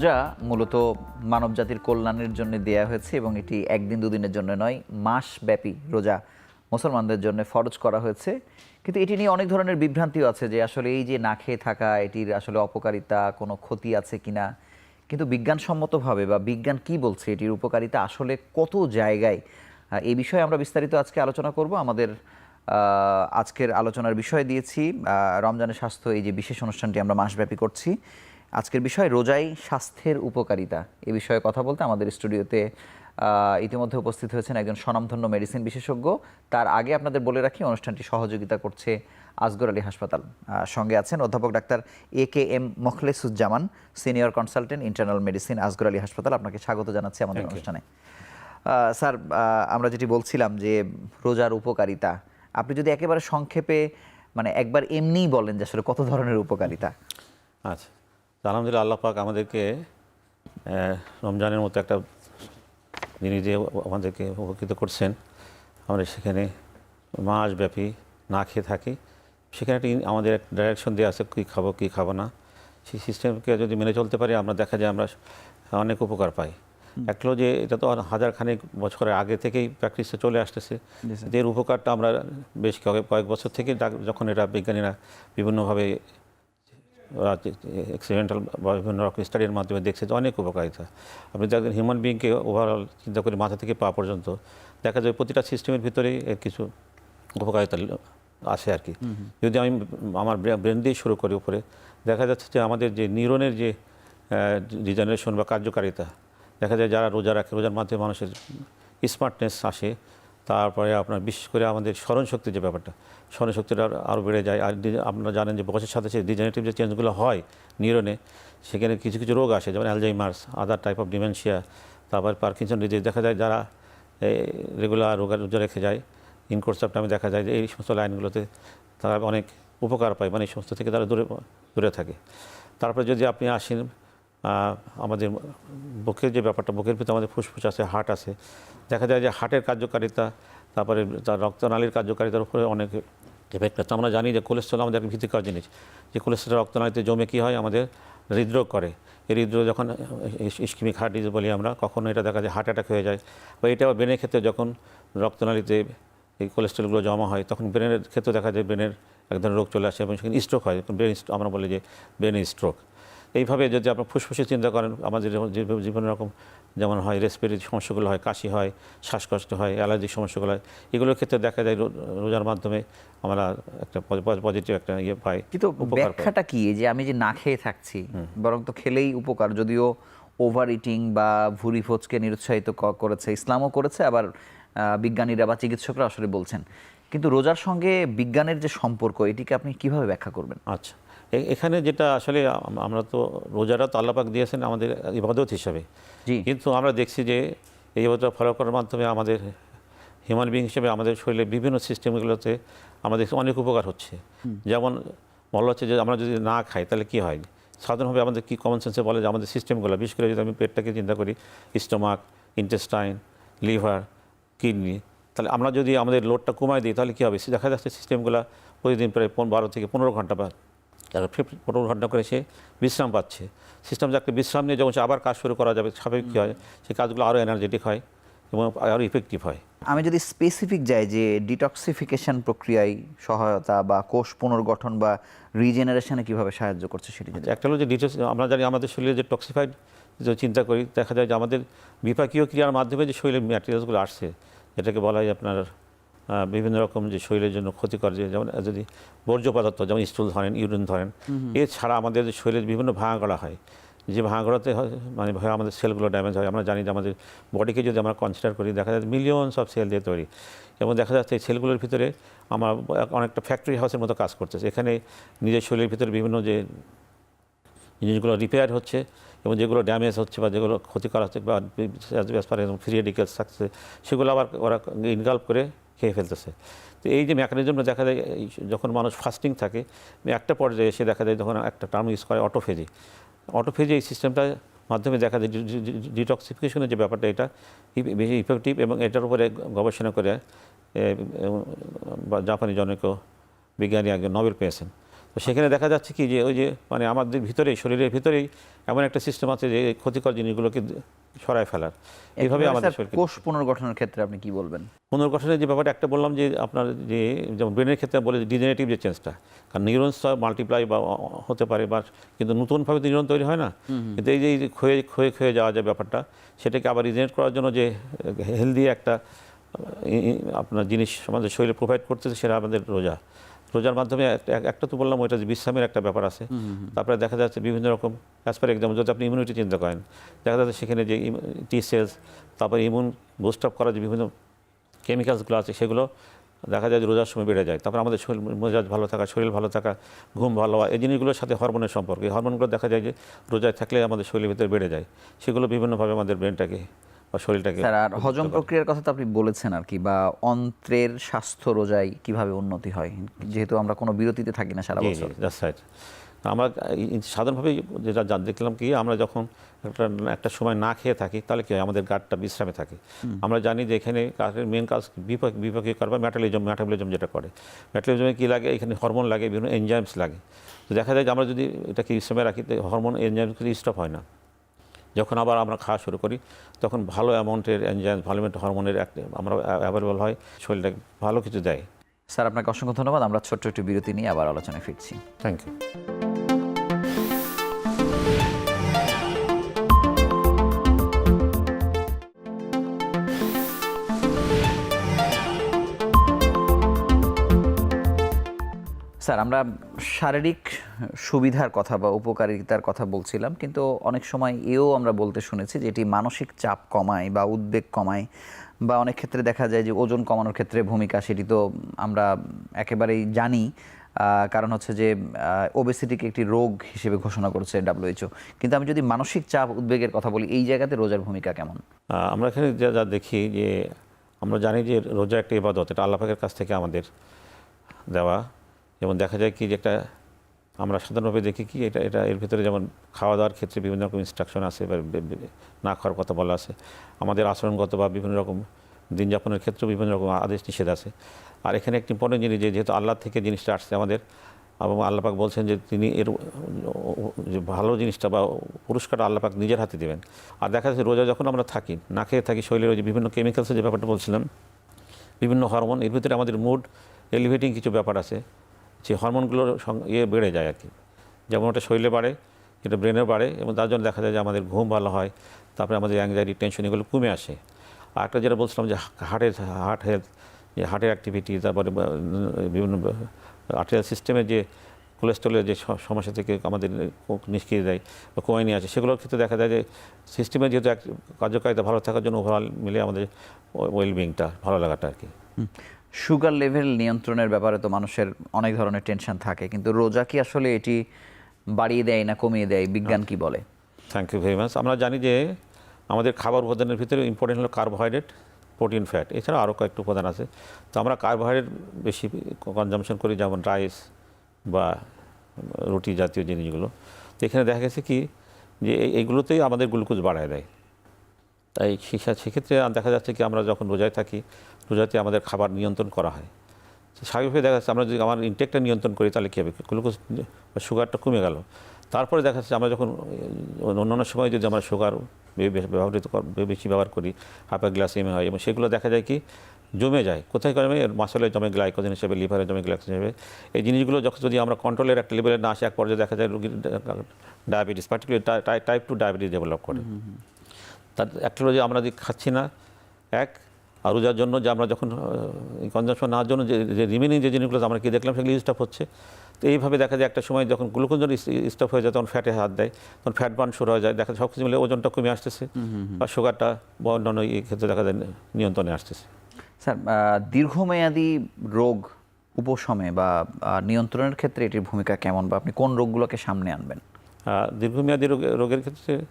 রোজা মূলত মানব জাতির কল্যাণের জন্য দেয়া হয়েছে এবং এটি একদিন দুদিনের জন্য নয়, মাসব্যাপী রোজা মুসলমানদের জন্য ফরজ করা হয়েছে। কিন্তু এটি নিয়ে অনেক ধরনের বিভ্রান্তিও আছে যে আসলে এই যে না খেয়ে থাকা, এটির আসলে অপকারিতা, কোনো ক্ষতি আছে কিনা। কিন্তু বিজ্ঞানসম্মতভাবে বা বিজ্ঞান কি বলছে, এটির উপকারিতা আসলে কত জায়গায়? এই বিষয়ে আমরা বিস্তারিত আজকে আলোচনা করব। আমাদের আজকের আলোচনার বিষয় দিয়েছি। রমজানের স্বাস্থ্য এই যে বিশেষ অনুষ্ঠানটি আমরা মাসব্যাপী করছি। আজকের বিষয় রোজাই স্বাস্থ্যের উপকারিতা। এ বিষয়ে কথা বলতে আমাদের স্টুডিওতে ইতিমধ্যে উপস্থিত হয়েছেন একজন স্বনামধন্য মেডিসিন বিশেষজ্ঞ। তার আগে আপনাদের বলে রাখি অনুষ্ঠানটি সহযোগিতা করছে আসগর আলী হাসপাতাল। সঙ্গে আছেন অধ্যাপক doctor A K M Mokhlesuzzaman senior consultant internal medicine Asgar Ali হাসপাতাল। আপনাকে স্বাগত জানাচ্ছি আমাদের অনুষ্ঠানে। স্যার আমরা যেটি বলছিলাম যে রোজার উপকারিতা আপনি যদি একেবারে সংক্ষেপে মানে একবার এমনিই বলেন যে আসলে কত ধরনের উপকারিতা? আচ্ছা আলহামদুলিল্লাহ আল্লাহ পাক আমাদেরকে রমজানের মতো একটা জিনিস দিয়ে আমাদেরকে উপকৃত করছেন আমরা সেখানে মাসব্যাপী না খেয়ে থাকি। সেখানে একটা আমাদের একটা ডাইরেকশন দেওয়া আছে কী খাব কী খাব না। সেই সিস্টেমকে যদি মেনে চলতে পারি আমরা দেখা যায় আমরা অনেক উপকার পাই। একটা হলো যে এটা তো হাজার খানেক বছরের আগে থেকেই প্র্যাকটিসে চলে আসতেছে। এর উপকারটা আমরা বেশ কয়েক কয়েক বছর থেকে যখন এটা বিজ্ঞানীরা বিভিন্নভাবে এক্সিডেন্টাল বা বিভিন্ন রকম স্টাডির মাধ্যমে দেখছে যে অনেক উপকারিতা আপনি দেখেন হিউম্যান বিংকে ওভারঅল চিন্তা করি মাথা থেকে পা পর্যন্ত দেখা যায় প্রতিটা সিস্টেমের ভিতরেই এর কিছু উপকারিতা আসে আর কি। যদি আমি আমার ব্রেন দিয়ে শুরু করি উপরে দেখা যাচ্ছে যে আমাদের যে নিউরনের যে রিজেনারেশন বা কার্যকারিতা দেখা যায় যারা রোজা রাখে রোজার মাধ্যমে মানুষের স্মার্টনেস আসে তারপরে আপনার বিশেষ করে আমাদের স্মরণশক্তির যে ব্যাপারটা স্মরণশক্তিটা আরও বেড়ে যায়। আর আপনারা জানেন যে বয়সের সাথে সাথে ডিজেনারেটিভ যে চেঞ্জগুলো হয় নিউরনে, সেখানে কিছু কিছু রোগ আসে, যেমন Alzheimer's other type of dementia তারপর পার্কিনসন ডিজিজ দেখা যায় যারা রেগুলার রোগা রোজা রেখে যায়। ইনকোর্স টাইমে দেখা যায় যে এই সমস্ত লাইনগুলোতে তারা অনেক উপকার পায় মানে এই সমস্ত থেকে তারা দূরে দূরে থাকে। তারপরে যদি আপনি আসেন আমাদের বুকের যে ব্যাপারটা, বুকের ভিতরে আমাদের ফুসফুস আছে, হার্ট আছে, দেখা যায় যে হার্টের কার্যকারিতা তারপরে তার রক্তনালীর কার্যকারিতার উপরে অনেক এফেক্ট আছে আমরা জানি যে কোলেস্ট্রল আমাদের একটা ভীতিকর জিনিস। যে কোলেস্ট্রল রক্তনালীতে জমে কী হয়? আমাদের হৃদরোগ করে। এই হৃদরোগ যখন ইস্কিমিক হার্ট ডিজিজ বলি আমরা, কখনো এটা দেখা যায় হার্ট অ্যাটাক হয়ে যায়। বা এটা ব্রেনের ক্ষেত্রে যখন রক্তনালীতে এই কোলেস্ট্রলগুলো জমা হয়, তখন ব্রেনের ক্ষেত্রে দেখা যায় ব্রেনের এক ধরনের রোগ চলে আসে এবং সেখানে স্ট্রোক হয়। ব্রেন আমরা বলি যে ব্রেনের স্ট্রোক এইভাবে যদি আপনার ফুসফুসে চিন্তা করেন, আমাদের বিভিন্ন রকম যেমন হয় রেসপিরেটরি সমস্যাগুলো হয় কাশি হয় শ্বাসকষ্ট হয় অ্যালার্জিক সমস্যাগুলো হয় এগুলোর ক্ষেত্রে দেখা যায় রোজার মাধ্যমে আমরা একটা পজিটিভ একটা ইয়ে পাই কিন্তু ব্যাখ্যাটা কি? যে আমি যে না খেয়ে থাকছি বরং তো খেলেই উপকার যদিও ওভার ইটিং বা ভুরি ফোচকে নিরুৎসাহিত করেছে ইসলামও করেছে আবার বিজ্ঞানীরা বা চিকিৎসকরা আসলে বলছেন। কিন্তু রোজার সঙ্গে বিজ্ঞানের যে সম্পর্ক এটিকে আপনি কীভাবে ব্যাখ্যা করবেন? আচ্ছা। এখানে যেটা আসলে আমরা তো রোজাটা তো আল্লাপাক দিয়েছেন আমাদের ইবাদত হিসাবে। কিন্তু আমরা দেখছি যে এই ইবাদতটা ফলো করার মাধ্যমে আমাদের হিউম্যান বিং হিসেবে আমাদের শরীরে বিভিন্ন সিস্টেমগুলোতে আমাদের অনেক উপকার হচ্ছে। যেমন বলা হচ্ছে যে আমরা যদি না খাই তাহলে কি হয়? সাধারণভাবে আমাদের কি কমন সেন্সে বলে যে আমাদের সিস্টেমগুলো বিশেষ করে যদি আমি পেটটাকে চিন্তা করি স্টোমাক ইন্টেস্টাইন লিভার কিডনি তাহলে আমরা যদি আমাদের লোডটা কমায় দিই তাহলে কী হবে? দেখা যাচ্ছে সিস্টেমগুলো প্রতিদিন প্রায় বারো থেকে পনেরো ঘণ্টা বা ফিফটি পনেরো ঘণ্টা করে সে বিশ্রাম পাচ্ছে। সিস্টেম যাকে বিশ্রাম নিয়ে যখন আবার কাজ শুরু করা যাবে স্বাভাবিক কী হয়? সেই কাজগুলো আরও এনার্জেটিক হয় এবং আরও ইফেক্টিভ হয়। আমি যদি স্পেসিফিক যাই যে ডিটক্সিফিকেশন প্রক্রিয়ায় সহায়তা বা কোষ পুনর্গঠন বা রিজেনারেশনে কীভাবে সাহায্য করছে সেটি একটা হলো যে ডিটেলস আমরা জানি আমাদের শরীরে যে টক্সিফাইড যে চিন্তা করি দেখা যায় যে আমাদের বিপাকীয় ক্রিয়ার মাধ্যমে যে শরীরের ম্যাটেরিয়ালসগুলো আসছে যেটাকে বলা হয় আপনার বিভিন্ন রকম যে শরীরের জন্য ক্ষতিকর যে যেমন যদি বর্জ্য পদার্থ যেমন স্টুল ধরেন ইউরিন ধরেন এছাড়া আমাদের যে শরীরের বিভিন্ন ভাঙা গড়া হয় যে ভাঙা গড়াতে হয় মানে ভয় আমাদের সেলগুলো ড্যামেজ হয় আমরা জানি যে আমাদের বডিকে যদি আমরা কনসিডার করি দেখা যায় মিলিয়নস অফ সেল দিয়ে তৈরি এবং দেখা যাচ্ছে এই সেলগুলোর ভিতরে আমার অনেকটা ফ্যাক্টরি হাউসের মতো কাজ করতেছে এখানে নিজের শরীরের ভিতরে বিভিন্ন যে জিনিসগুলো রিপেয়ার হচ্ছে এবং যেগুলো ড্যামেজ হচ্ছে বা যেগুলো ক্ষতিকর হচ্ছে বা ফ্রি রেডিকেলস থাকছে সেগুলো আবার ওরা ইনগাল্ভ করে খেয়ে ফেলতেছে। তো এই যে মেকানিজমটা দেখা যায় যখন মানুষ ফাস্টিং থাকে, একটা পর্যায়ে এসে দেখা যায় যখন একটা টার্ম ইউজ করে অটোফেজি অটোফেজি এই সিস্টেমটা মাধ্যমে দেখা যায় ডিটক্সিফিকেশনের যে ব্যাপারটা, এটা বেশি ইফেক্টিভ এবং এটার উপরে গবেষণা করে জাপানি জনকীয় বিজ্ঞানী একজন নোবেল পেয়েছেন। তো সেখানে দেখা যাচ্ছে কি যে ওই যে মানে আমাদের ভিতরেই শরীরের ভিতরেই এমন একটা সিস্টেম আছে যে ক্ষতিকর জিনিসগুলোকে সরায় ফেলার। এইভাবে আমাদের শরীরকে কোষ পুনর্গঠনের ক্ষেত্রে আপনি কি বলবেন? পুনর্গঠনের যে ব্যাপারটা একটা বললাম যে আপনার যে যেমন ব্রেনের ক্ষেত্রে বলে ডিজেনারেটিভ যে চেঞ্জটা কারণ নিউরনস মাল্টিপ্লাই বা হতে পারে বা কিন্তু নতুনভাবে তো নিউরন তৈরি হয় না। কিন্তু এই যে ক্ষয়ে ক্ষয়ে ক্ষয়ে যাওয়া যে ব্যাপারটা সেটাকে আবার রিজেনারেট করার জন্য যে হেলদি একটা আপনার জিনিস আমাদের শরীরে প্রোভাইড করতেছে সেটা আমাদের রোজা। রোজার মাধ্যমে একটা- এক- একটা তো বললাম ওইটা যে বিশ্রামের একটা ব্যাপার আছে। তারপরে দেখা যাচ্ছে বিভিন্ন রকম অ্যাজ পার এক্সাম্পল যদি আপনি ইমিউনিটি চিন্তা করেন দেখা যাচ্ছে সেখানে যে টি সেলস তারপরে ইমিউন বুস্ট আপ করার যে বিভিন্ন কেমিক্যালসগুলো আছে সেগুলো দেখা যায় যে রোজার সময় বেড়ে যায়। তারপর আমাদের শরীর মেজাজ ভালো থাকা শরীর ভালো থাকা ঘুম ভালো হওয়া এই জিনিসগুলোর সাথে হরমোনের সম্পর্ক। এই হরমোনগুলো দেখা যায় যে রোজায় থাকলে আমাদের শরীরের ভিতরে বেড়ে যায়। সেগুলো বিভিন্নভাবে আমাদের ব্রেনটাকে বা শরীরটাকে স্যার আর হজম প্রক্রিয়ার কথা তো আপনি বলেছেন আর কি বা অন্ত্রের স্বাস্থ্য রোজায় কীভাবে উন্নতি হয়? যেহেতু আমরা কোনো বিরতিতে থাকি না সারা বছর। দ্যাটস রাইট আমরা সাধারণভাবে যেটা দেখলাম কি আমরা যখন একটা একটা সময় না খেয়ে থাকি তাহলে কি হয়? আমাদের গাটটা বিশ্রামে থাকে। আমরা জানি যে এখানে কাজের মেন কাজ বিপাক বিপাকীয় কাজ বা ম্যাটালিজম ম্যাটাবলিজম যেটা করে। ম্যাটাবলিজমে কী লাগে? এখানে হরমোন লাগে বিভিন্ন এনজাইমস লাগে। তো দেখা যায় যে আমরা যদি এটাকে বিশ্রামে রাখি হরমোন এনজাইমস স্টপ হয় না। যখন আবার আমরা খাওয়া শুরু করি তখন ভালো অ্যামাউন্টের এনজাইম ভালো হরমোনের একটা আমরা অ্যাভেলেবল হয় শরীরটা ভালো কিছু দেয়। স্যার আপনাকে অসংখ্য ধন্যবাদ। আমরা ছোট্ট একটু বিরতি নিয়ে আবার আলোচনায় ফিরছি। থ্যাংক ইউ স্যার, আমরা শারীরিক সুবিধার কথা বা উপকারিতার কথা বলছিলাম, কিন্তু অনেক সময় এও আমরা বলতে শুনেছি যে এটি মানসিক চাপ কমায় বা উদ্বেগ কমায় বা অনেক ক্ষেত্রে দেখা যায় যে ওজন কমানোর ক্ষেত্রে ভূমিকা, সেটি তো আমরা একেবারেই জানি। কারণ হচ্ছে যে ওবেসিটিকে একটি রোগ হিসেবে ঘোষণা করেছে ডাব্লিউএইচও কিন্তু আমি যদি মানসিক চাপ, উদ্বেগের কথা বলি, এই জায়গাতে রোজার ভূমিকা কেমন? আমরা এখানে যা যা দেখি যে, আমরা জানি যে রোজা একটা ইবাদত, এটা আল্লাহ পাকের কাছ থেকে আমাদের দেওয়া। যেমন দেখা যায় কি যে একটা, আমরা সাধারণভাবে দেখি কি এটা এটা এর ভিতরে যেমন খাওয়া দাওয়ার ক্ষেত্রে বিভিন্ন রকম ইনস্ট্রাকশন আছে না খাওয়ার কথা বলা আছে। আমাদের আচরণগত বা বিভিন্ন রকম দিন যাপনের ক্ষেত্রেও বিভিন্ন রকম আদেশ নিষেধ আছে। আর এখানে একটি ইম্পর্টেন্ট জিনিস যে, যেহেতু আল্লাহ থেকে জিনিসটা আসছে আমাদের, এবং আল্লাপাক বলছেন যে, তিনি এর যে ভালো জিনিসটা বা পুরস্কারটা আল্লাপাক নিজের হাতে দেবেন। আর দেখা যাচ্ছে রোজা যখন আমরা থাকি, না খেয়ে থাকি, শরীরের ওই যে বিভিন্ন কেমিক্যালসের যে ব্যাপারটা বলছিলাম, বিভিন্ন হরমোন এর ভিতরে আমাদের মুড এলিভেটিং কিছু ব্যাপার আছে। যে হরমোনগুলোর ইয়ে বেড়ে যায় আর কি। যেমন ওটা শরীরে বাড়ে এটা ব্রেনে বাড়ে এবং তার জন্য দেখা যায় যে আমাদের ঘুম ভালো হয়, তারপরে আমাদের অ্যাংজাইটি টেনশন এগুলো কমে আসে। আর একটা যেটা বলছিলাম যে হার্টের হার্ট হেলথ যে হার্টের অ্যাক্টিভিটি তারপরে বিভিন্ন আর্টিরিয়াল সিস্টেমের যে কোলেস্ট্রলের যে সমস্যা থেকে আমাদের নিষ্ক্রিয় দেয় বা কমে নিয়ে আসে, সেগুলোর ক্ষেত্রে দেখা যায় যে সিস্টেমে যেহেতু কার্যকারিতা ভালো থাকার জন্য ওভারঅল মিলে আমাদের ওয়েলবিংটা ভালো লাগাটা আর কি। সুগার লেভেল নিয়ন্ত্রণের ব্যাপারে তো মানুষের অনেক ধরনের টেনশন থাকে, কিন্তু রোজা কি আসলে এটি বাড়িয়ে দেয় না কমিয়ে দেয়? বিজ্ঞান কি বলে? থ্যাংক ইউ ভেরি মাচ আমরা জানি যে আমাদের খাবার উপাদানের ভিতরে ইম্পর্টেন্ট হলো কার্বোহাইড্রেট প্রোটিন ফ্যাট এছাড়া আরও কয়েকটা উপাদান আছে। তো আমরা কার্বোহাইড্রেট বেশি কনজামশন করি, যেমন রাইস বা রুটি জাতীয় জিনিসগুলো। তো এখানে দেখা গেছে কি, যে এই- এইগুলোতেই আমাদের গ্লুকোজ বাড়ায় দেয়। তাই সেক্ষেত্রে দেখা যাচ্ছে কি আমরা যখন রোজায় থাকি, রোজাতে আমাদের খাবার নিয়ন্ত্রণ করা হয়। স্বাভাবিকভাবে দেখা যাচ্ছে আমরা যদি আমার ইনটেকটা নিয়ন্ত্রণ করি তাহলে কী হবে? গ্লুকোজ সুগারটা কমে গেল। তারপরে দেখা যাচ্ছে আমরা যখন অন্যান্য সময় যদি আমরা সুগার ব্যবহৃত বেশি ব্যবহার করি হাইপারগ্লাসেমিয়া হয়, এবং সেগুলো দেখা যায় কি জমে যায়। কোথায় জমে? মাসলে জমে গ্লাইকোজেন হিসেবে লিভারে জমে গ্লাইকোজেন হিসেবে। এই জিনিসগুলো যখন যদি আমরা কন্ট্রোলের একটা লেভেলে না আসে, এক পর্যায়ে দেখা যায় রোগীর diabetes particular type two diabetes develop করে। তার একটা হলো যে আমরা যে খাচ্ছি না এক আর রোজার জন্য যে আমরা যখন কনজামশন নেওয়ার জন্য যে রিমেনিং যে জিনিসগুলো আমরা কি দেখলাম সেগুলো স্টপ হচ্ছে। তো এইভাবে দেখা যায় একটা সময় যখন গ্লুকোজ স্টপ হয়ে যায় তখন ফ্যাটে হাত দেয় তখন ফ্যাট বার্ন শুরু হয়ে যায় দেখা যায় সব কিছু মিলে ওজনটা কমে আসতেছে বা সুগারটা বা অন্যান্য এই ক্ষেত্রে দেখা যায় নিয়ন্ত্রণে আসতেছে। স্যার দীর্ঘমেয়াদী রোগ উপশমে বা নিয়ন্ত্রণের ক্ষেত্রে এটির ভূমিকা কেমন বা আপনি কোন রোগগুলোকে সামনে আনবেন? দীর্ঘমেয়াদী রোগে- রোগের ক্ষেত্রে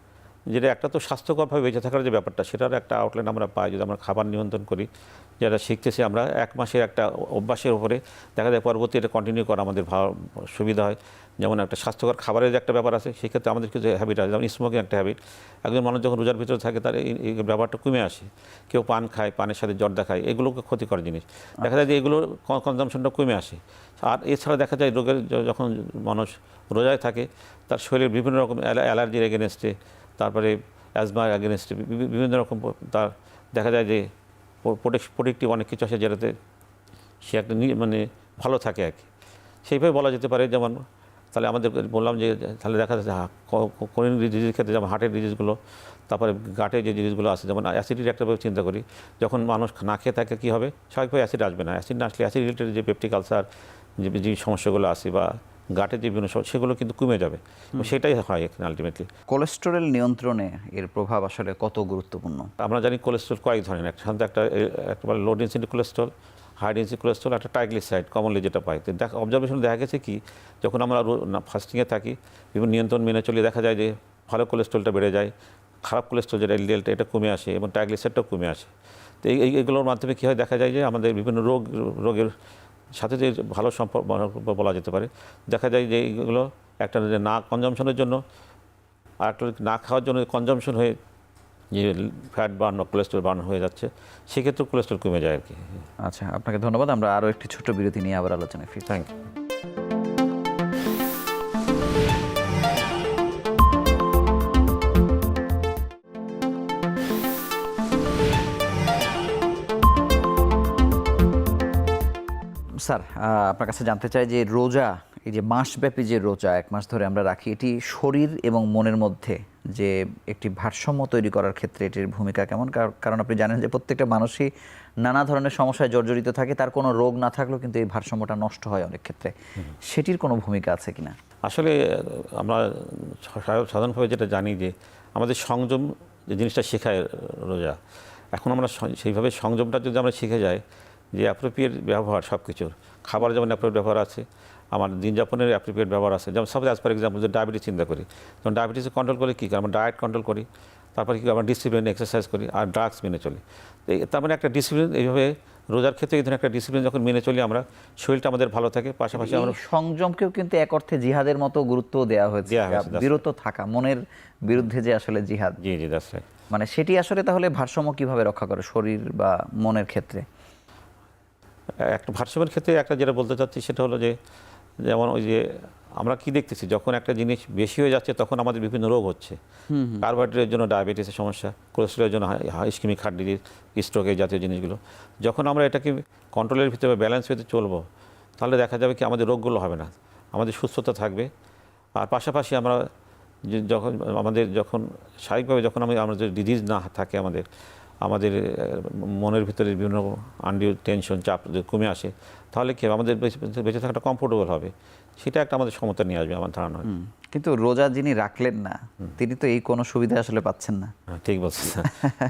যেটা একটা তো স্বাস্থ্যকরভাবে বেঁচে থাকার যে ব্যাপারটা সেটার একটা আউটলাইন আমরা পাই যদি আমরা খাবার নিয়ন্ত্রণ করি। যেটা শিখতেছি আমরা, এক মাসের একটা অভ্যাসের উপরে দেখা যায় পরবর্তী এটা কন্টিনিউ করা আমাদের সুবিধা হয়। যেমন একটা স্বাস্থ্যকর খাবারের যে একটা ব্যাপার আছে, সেক্ষেত্রে আমাদের কিছু হ্যাবিট আছে, যেমন স্মোকিং একটা হ্যাবিট একজন মানুষ যখন রোজার ভিতরে থাকে, তার এই ব্যাপারটা কমে আসে। কেউ পান খায়, পানের সাথে জর্দা খায়, এগুলোকে ক্ষতিকর জিনিস। দেখা যায় যে এগুলোর কনজামশনটা কমে আসে। আর এছাড়া দেখা যায় রোগের যখন মানুষ রোজায় থাকে, তার শরীরের বিভিন্ন রকম অ্যালার্জির এগেনস্টে তারপরে অ্যাজমা এগেনস্টে বিভিন্ন রকম তার দেখা যায় যে প্রোটেক্টিভ অনেক কিছু আছে যেটাতে সে একটা মানে ভালো থাকে আর কি। সেইভাবে বলা যেতে পারে যেমন, তাহলে আমাদের বললাম যে তাহলে দেখা যাচ্ছে কোন ডিজিজের ক্ষেত্রে যেমন হার্টের ডিজিজগুলো তারপরে গাটের যে জিনিসগুলো আছে, যেমন অ্যাসিডিটি একটা চিন্তা করি, যখন মানুষ না খেয়ে থাকে কী হবে? স্বাভাবিকভাবে অ্যাসিড আসবে না। অ্যাসিড না আসলে অ্যাসিড রিলেটেড যে পেপটিক আলসার যে যে সমস্যাগুলো আছে বা গাটের যে বিভিন্ন সেগুলো কিন্তু কমে যাবে। সেটাই হয় এখানে আলটিমেটলি কোলেস্টেরল নিয়ন্ত্রণে এর প্রভাব আসলে কত গুরুত্বপূর্ণ? আমরা জানি কোলেস্ট্রল কয়েক ধরনের একটা সাধারণত একটা একেবারে low density cholesterol high density cholesterol একটা টাইগ্লিসাইড কমনলি যেটা পাই। তো দেখা অবজারভেশন দেখা গেছে কি যখন আমরা ফাস্টিংয়ে থাকি বিভিন্ন নিয়ন্ত্রণ মেনে চলে দেখা যায় যে ভালো কোলেস্ট্রলটা বেড়ে যায় খারাপ কোলেস্ট্রল যেটা এলডিএলটা এটা কমে আসে এবং ট্রাইগ্লিসাইডটাও কমে আসে। তো এই এই- এগুলোর মাধ্যমে কী হয় দেখা যায় যে আমাদের বিভিন্ন রোগ রোগের সাথে যে ভালো সম্পর্ক বলা যেতে পারে। দেখা যায় যে এইগুলো একটা না কনজামশনের জন্য আর একটা না খাওয়ার জন্য কনজামশন হয়ে যে ফ্যাট বার্ন কোলেস্ট্রল বার্ন হয়ে যাচ্ছে সেক্ষেত্রে কোলেস্ট্রল কমে যায় আর কি। আচ্ছা আপনাকে ধন্যবাদ। আমরা আরও একটি ছোট বিরতি নিয়ে আবার আলোচনায় ফিরি থ্যাংক ইউ স্যার আপনার কাছে জানতে চাই যে রোজা, এই যে মাসব্যাপী যে রোজা, এক মাস ধরে আমরা রাখি, এটি শরীর এবং মনের মধ্যে যে একটি ভারসাম্য তৈরি করার ক্ষেত্রে এটির ভূমিকা কেমন? কার- কারণ আপনি জানেন যে প্রত্যেকটা মানুষই নানা ধরনের সমস্যায় জর্জরিত থাকে, তার কোনো রোগ না থাকলেও কিন্তু এই ভারসাম্যটা নষ্ট হয় অনেক ক্ষেত্রে। সেটির কোনো ভূমিকা আছে কিনা? আসলে, আমরা সাধারণভাবে যেটা জানি যে আমাদের সংযম যে জিনিসটা শেখায় রোজা, এখন আমরা সেইভাবে সংযমটা যদি আমরা শিখে যাই যে অ্যাপ্রোপ্রিয়েট ব্যবহার সব কিছুর খাবার যেমন অ্যাপ্রোপ্রিয়েট ব্যবহার আছে আমার দিন যাপনের অ্যাপ্রোপ্রিয়েট ব্যবহার আছে। যেমন সাপোজ অ্যাজ ফর এক্সাম্পল যে ডায়াবেটিস চিন্তা করি তখন ডায়াবেটিস কন্ট্রোল করে কী করি? আমরা ডায়েট কন্ট্রোল করি তারপর কী আমরা ডিসিপ্লিন এক্সারসাইজ করি আর ড্রাগস মেনে চলি। তার মানে একটা ডিসিপ্লিন এইভাবে রোজার ক্ষেত্রে এই ধরনের একটা ডিসিপ্লিন যখন মেনে চলি আমরা শরীরটা আমাদের ভালো থাকে পাশাপাশি আমরা সংযমকেও কিন্তু এক অর্থে জিহাদের মতো গুরুত্ব দেওয়া হয়েছে। বিরত থাকা মনের বিরুদ্ধে যে আসলে জিহাদ। জি জি মানে সেটি আসলে তাহলে ভারসাম্য কীভাবে রক্ষা করে শরীর বা মনের ক্ষেত্রে? একটা ভারসাম্যের ক্ষেত্রে একটা যেটা বলতে চাচ্ছি সেটা হলো যে যেমন ওই যে আমরা কি দেখতেছি যখন একটা জিনিস বেশি হয়ে যাচ্ছে তখন আমাদের বিভিন্ন রোগ হচ্ছে। কার্বোহাইড্রেটের জন্য ডায়াবেটিসের সমস্যা কোলেস্ট্রলের জন্য ইস্কিমিক হার্ট ডিজিজ স্ট্রোক এই জাতীয় জিনিসগুলো। যখন আমরা এটাকে কন্ট্রোলের ভিতরে ব্যালেন্স ভিতরে চলবো তাহলে দেখা যাবে কি আমাদের রোগগুলো হবে না। আমাদের সুস্থতা থাকবে। আর পাশাপাশি আমরা যে যখন আমাদের যখন স্বাভাবিকভাবে যখন আমি আমাদের ডিজিজ না থাকে আমাদের আমাদের মনের ভিতরে বিভিন্ন আনডিউ টেনশন চাপ যদি কমে আসে তাহলে কি আমাদের বেঁচে- থাকাটা কমফোর্টেবল হবে। সেটা একটা আমাদের ক্ষমতা নিয়ে আসবে আমার ধারণা। কিন্তু রোজা যিনি রাখলেন না তিনি তো এই কোনো সুবিধা আসলে পাচ্ছেন না। হ্যাঁ ঠিক বলছেন।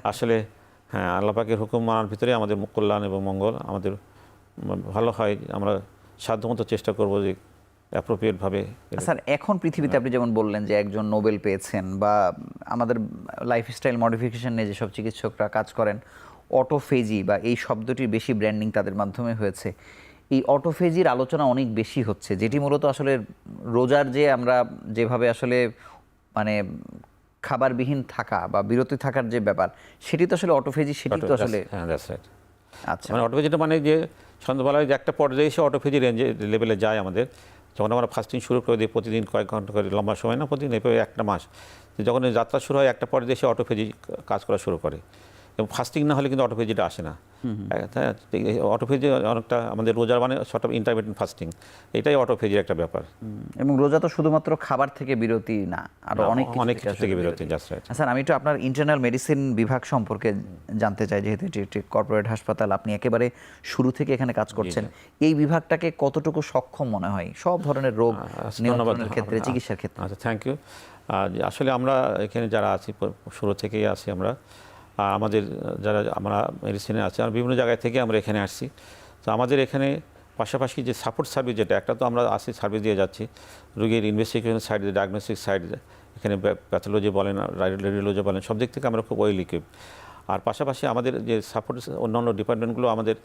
আসলে হ্যাঁ আল্লাহ পাকের হুকুম মানার ভিতরে আমাদের কল্যাণ এবং মঙ্গল আমাদের ভালো হয়। আমরা সাধ্যমতো চেষ্টা করব যে অ্যাপ্রোপ্রিয়েটভাবে স্যার এখন পৃথিবীতে আপনি যেমন বললেন যে একজন নোবেল পেয়েছেন বা আমাদের লাইফস্টাইল মডিফিকেশন নিয়ে যেসব চিকিৎসকরা কাজ করেন অটোফেজি বা এই শব্দটির বেশি ব্র্যান্ডিং তাদের মাধ্যমে হয়েছে। এই অটোফেজির আলোচনা অনেক বেশি হচ্ছে যেটি মূলত আসলে রোজার যে আমরা যেভাবে আসলে মানে খাবারবিহীন থাকা বা বিরতি থাকার যে ব্যাপার সেটি তো আসলে অটোফেজি সেটি তো আসলে হ্যাঁ আচ্ছা। মানে অটোফেজিটা মানে যে সন্ধ্যাবেলায় যে একটা পর্যায়ে এসে অটোফেজি রেঞ্জে লেভেলে যায় আমাদের। যখন আমরা ফাস্টিং শুরু করে দিই প্রতিদিন কয়েক ঘণ্টা করে, লম্বা সময় না, প্রতিদিন এভাবে একটা মাস। যখন যাত্রা শুরু হয়, একটা পর্যায়ে দেশে অটোফেজি কাজ করা শুরু করে। ফাস্টিং না হলে কিন্তু অটোফেজিটা আসে না। হ্যাঁ অটোফেজি অনেকটা আমাদের রোজার মানে সর্ট অফ ইন্টারমিডিয়েন্ট ফাস্টিং এটাই অটোফেজির একটা ব্যাপার। এবং রোজা তো শুধুমাত্র খাবার থেকে বিরতি না আরও অনেক অনেক থেকে কিছু থেকে বিরতি জাস্ট স্যার আমি একটু আপনার ইন্টারনাল মেডিসিন বিভাগ সম্পর্কে জানতে চাই যেহেতু এটি একটি কর্পোরেট হাসপাতাল আপনি একেবারে শুরু থেকে এখানে কাজ করছেন। এই বিভাগটাকে কতটুকু সক্ষম মনে হয়? সব ধরনের রোগ আচ্ছা, নিয়ন্ত্রণের ক্ষেত্রে চিকিৎসার ক্ষেত্রে। আচ্ছা থ্যাংক ইউ আসলে আমরা এখানে যারা আছি শুরু থেকেই আছি আমরা। আমাদের যারা আমরা মেডিসিনে আছি, আর বিভিন্ন জায়গায় থেকে আমরা এখানে আসছি। তো আমাদের এখানে পাশাপাশি যে সাপোর্ট সার্ভিস যেটা, একটা তো আমরা আসি সার্ভিস দিয়ে যাচ্ছি, রোগীর ইনভেস্টিগেশন সাইড ডায়াগনস্টিক সাইড এখানে প্যাথোলজি বলেন রেডিওলজি বলেন, সব দিক থেকে আমরা খুব ওয়েল ইকুইপ আর পাশাপাশি আমাদের যে সাপোর্ট অন্যান্য ডিপার্টমেন্টগুলো আমাদের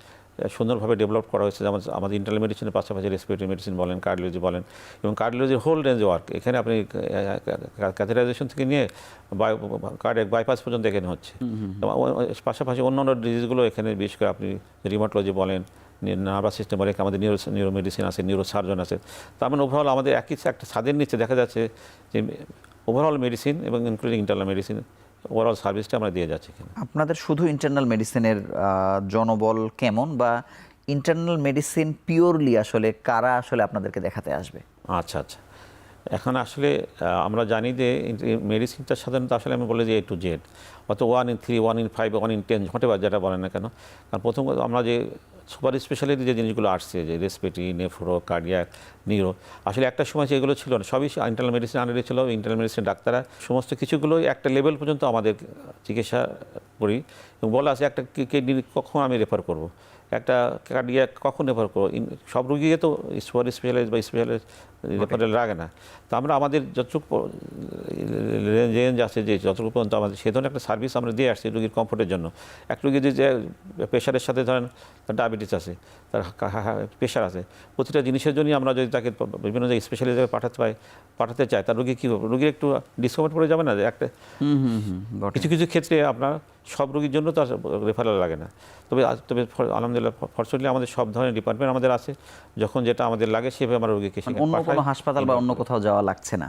সুন্দরভাবে ডেভেলপ করা হয়েছে। যেমন আমাদের ইন্টারনাল মেডিসিনের পাশাপাশি রেসপিরেটরি মেডিসিন বলেন কার্ডিওলজি বলেন এবং কার্ডিওলজির হোল রেঞ্জ ওয়ার্ক এখানে আপনি ক্যাথেটাইজেশন থেকে নিয়ে কার্ডিয়াক বাইপাস পর্যন্ত এখানে হচ্ছে। পাশাপাশি অন্যান্য ডিজিজগুলো এখানে বিশেষ করে আপনি রিমোটলজি বলেন নার্ভাস সিস্টেম বলে আমাদের নিউরো নিউরো মেডিসিন আছে নিউরো সার্জন আছে। তার মানে ওভারঅল আমাদের একই একটা ছাদের নিচে দেখা যাচ্ছে যে ওভারঅল মেডিসিন এবং ইনক্লুডিং ইন্টারনাল মেডিসিন ওভারঅল সার্ভিসটা আমরা দিয়ে যাচ্ছি এখানে। আপনাদের শুধু ইন্টারনাল মেডিসিনের জনবল কেমন বা ইন্টারনাল মেডিসিন পিওরলি আসলে কারা আসলে আপনাদেরকে দেখাতে আসবে? আচ্ছা আচ্ছা। এখন আসলে আমরা জানি যে মেডিসিনটা সাধারণত আসলে আমি বলে যে এ টু জেড অত one in three one in five one in ten whatever যেটা বলেন না কেন। কারণ প্রথম কথা আমরা যে সুপার স্পেশালিটি যে জিনিসগুলো আসছে, যে রেসপেটি, নেফ্রো, কার্ডিয়াক, নিউরো, আসলে একটা সময় যেগুলো ছিল না। সবই ইন্টারনাল মেডিসিন আন্ডারে ছিল ইন্টারনাল মেডিসিন ডাক্তাররা সমস্ত কিছুগুলোই একটা লেভেল পর্যন্ত আমাদের চিকিৎসা করি। এবং বলা আছে একটা কিডনি কখন আমি রেফার করব? একটা কার্ডিয়াক কখন রেফার করব? সব রুগীকে তো সুপার স্পেশালাইজ বা স্পেশালাইজ রেফারেল লাগে না। তো আমরা আমাদের যতটুকু রেঞ্জ আছে যে যতটুকু পর্যন্ত আমাদের সে ধরনের একটা সার্ভিস আমরা দিয়ে আসছি রুগীর কমফোর্টের জন্য। এক রুগী যে যে প্রেশারের সাথে ধরেন তার ডায়াবেটিস আছে তার প্রেশার আছে প্রতিটা জিনিসের জন্যই আমরা যদি তাকে বিভিন্ন জায়গায় স্পেশালি পাঠাতে পাই পাঠাতে চাই তার রুগী কী হবে রুগীর একটু ডিসকভার পড়ে যাবে না যে একটা হুম হুম হুম বটে। কিছু কিছু ক্ষেত্রে আপনার সব রোগীর জন্য তো রেফারেল লাগে না। তবে তবে আলহামদুলিল্লাহ ফর্চুনেটলি আমাদের সব ধরনের ডিপার্টমেন্ট আমাদের আছে। যখন যেটা আমাদের লাগে সেভাবে আমরা রোগীকে অন্য কোনো হাসপাতাল বা অন্য কোথাও যাওয়া লাগছে না।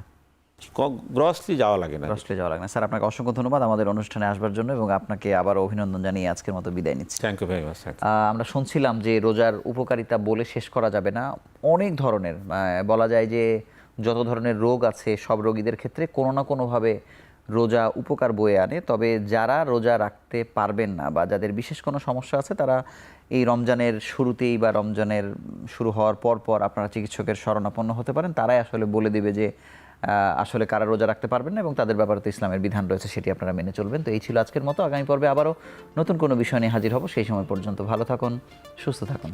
গ্রসলি যাওয়া লাগে না। রসলে যাওয়া লাগে না। স্যার আপনাকে অসংখ্য ধন্যবাদ আমাদের অনুষ্ঠানে আসবার জন্য এবং আপনাকে আবার অভিনন্দন জানিয়ে আজকের মতো বিদায় নিচ্ছি। থ্যাংক ইউ ভেরি মাচ আমরা শুনছিলাম যে রোজার উপকারিতা বলে শেষ করা যাবে না। অনেক ধরনের বলা যায় যে যত ধরনের রোগ আছে সব রোগীদের ক্ষেত্রে কোনো না কোনোভাবে রোজা উপকার বয়ে আনে, তবে যারা রোজা রাখতে পারবেন না বা যাদের বিশেষ কোনো সমস্যা আছে, তারা এই রমজানের শুরুতেই বা রমজানের শুরু হওয়ার পর পর আপনারা চিকিৎসকের শরণাপন্ন হতে পারেন। তারাই আসলে বলে দিবে যে আসলে কারা রোজা রাখতে পারবেন না এবং তাদের ব্যাপারে তো ইসলামের বিধান রয়েছে, সেটি আপনারা মেনে চলবেন। তো এই ছিল আজকের মতো। আগামী পর্বে আবারও নতুন কোনো বিষয় নিয়ে হাজির হব। সেই সময় পর্যন্ত ভালো থাকুন, সুস্থ থাকুন।